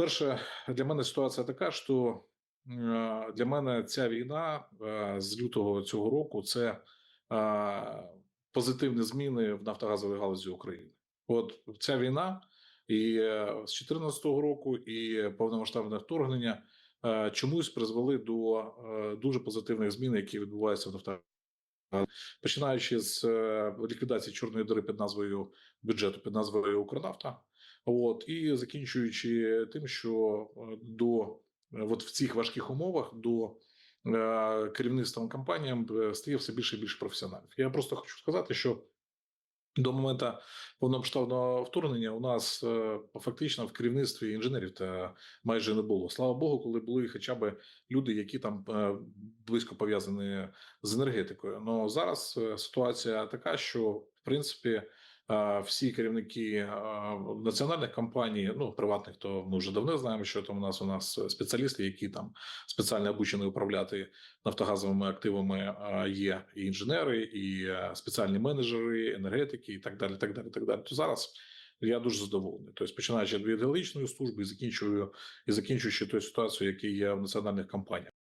Перше, для мене ситуація така, що е, для мене ця війна е, з лютого цього року це е, позитивні зміни в нафтогазовій галузі України. От ця війна і з 2014 року, і повномасштабне вторгнення чомусь призвели до дуже позитивних змін, які відбуваються в нафтогазі. Починаючи з ліквідації чорної діри під назвою бюджету, під назвою Укрнафта, от і закінчуючи тим, що е, до е, от в цих важких умовах до е, керівництвом компаніям стає все більше і більше професіоналів. Я просто хочу сказати, що до моменту повномасштабного вторгнення у нас е, фактично в керівництві інженерів та майже не було. Слава Богу, коли були хоча б люди, які там е, близько пов'язані з енергетикою. Но зараз е, ситуація така, що в принципі всі керівники е, національних компаній, ну приватних, то ми вже давно знаємо, що там у нас у нас спеціалісти, які там спеціально обучені управляти нафтогазовими активами, е, є і інженери, і е, спеціальні менеджери, енергетики, і так далі. Так далі, так далі. То зараз. Я дуже задоволений. Тобто, починаючи від геологічної служби і закінчую і закінчуючи тою ситуацією, яка є в національних компаніях.